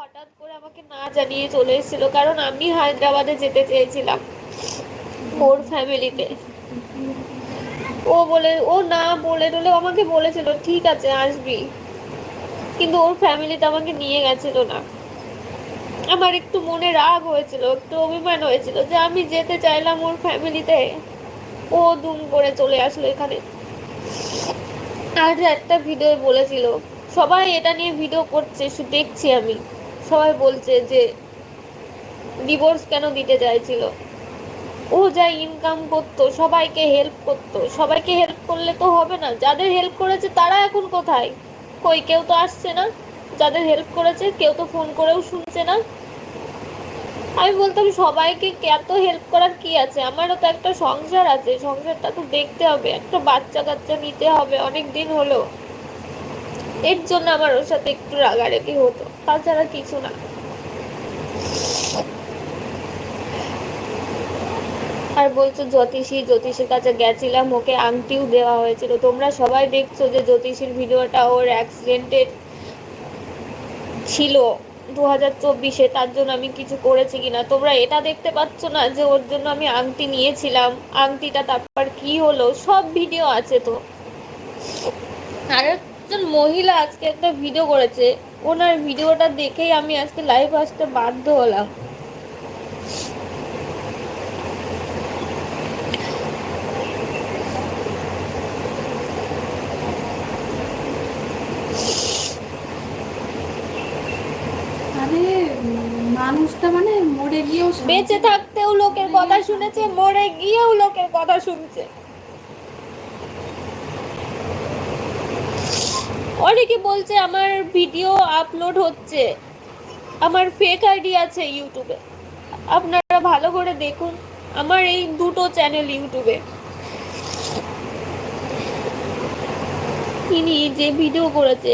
হঠাৎ করে আমাকে না জানিয়ে চলে এসেছিল, কারণ আমি হায়দ্রাবাদে যেতে চেয়েছিলাম ওর ফ্যামিলিতে। ও বলে, ও না বলে টলে আমাকে বলেছিল, ঠিক আছে, আসবি। কিন্তু ওর ফ্যামিলিতে আমাকে নিয়ে গেছিল না। আমার একটু মনে রাগ হয়েছিল, একটু অভিমান হয়েছিল যে আমি যেতে চাইলাম ওর ফ্যামিলিতে। ও দুম করে চলে আসলো এখানে। আর একটা ভিডিও বলেছিল, সবাই এটা নিয়ে ভিডিও করছে দেখছি আমি। সবাই বলছে যে ডিভোর্স কেন দিতে চাইছিল? ও যা ইনকাম করতো, সবাইকে হেল্প করতো। সবাইকে হেল্প করলে তো হবে না। যাদের হেল্প করেছে তারা এখন কোথায়? কই, কেউ তো আসছে না। যাদের হেল্প করেছে কেউ তো ফোন করেও শুনছে না। আমি বলতাম, সবাইকে এত হেল্প করার কি আছে? আমারও তো একটা সংসার আছে। সংসারটা তো দেখতে হবে। একটা বাচ্চা কাচ্চা নিতে হবে অনেক দিন হলো। এর জন্য আমার ওর সাথে একটু রাগারাগি হতো, তাছাড়া কিছু না। আর বলছো জ্যোতিষী, জ্যোতিষীর কাছে গেছিলাম, ওকে আংটিও দেওয়া হয়েছিল। তোমরা সবাই দেখছ যে জ্যোতিষীর ভিডিওটা ওর অ্যাক্সিডেন্টের ছিল দু হাজার চব্বিশে, তার জন্য আমি কিছু করেছি কিনা। তোমরা এটা দেখতে পাচ্ছ না যে ওর জন্য আমি আংটি নিয়েছিলাম। আংটিটা তারপর কি হলো? সব ভিডিও আছে তো। আর একজন মহিলা আজকে একটা ভিডিও করেছে। ওনার ভিডিওটা দেখেই আমি আজকে লাইভ আসতে বাধ্য হলাম। আরে মানুষটা মানে মরে গিয়েও বেঁচে থাকতেও লোকের কথা শুনেছে মরে গিয়েও লোকের কথা শুনছে। অনেকে বলছে আমার ভিডিও আপলোড হচ্ছে। আমার ফেক আইডি আছে ইউটিউবে আপনারা ভালো করে দেখুন আমার এই দুটো চ্যানেল ইউটিউবে ইনি যে ভিডিও করেছে।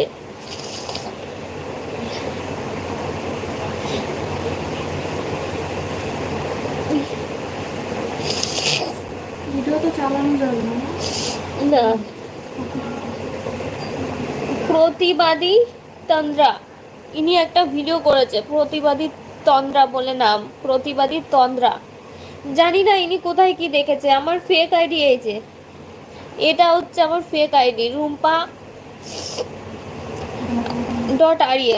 ভিডিও তো চালানো যাবে না? না। প্রতিবাদী তন্দ্রা। ইনি একটা ভিডিও করেছে, প্রতিবাদী তন্দ্রা বলে নাম, প্রতিবাদী তন্দ্রা। জানি না ইনি কোথায় কি দেখেছে, আমার ফেক আইডি এই যে। এটা হচ্ছে আমার ফেক আইডি রুম্পা ডট আরিয়ে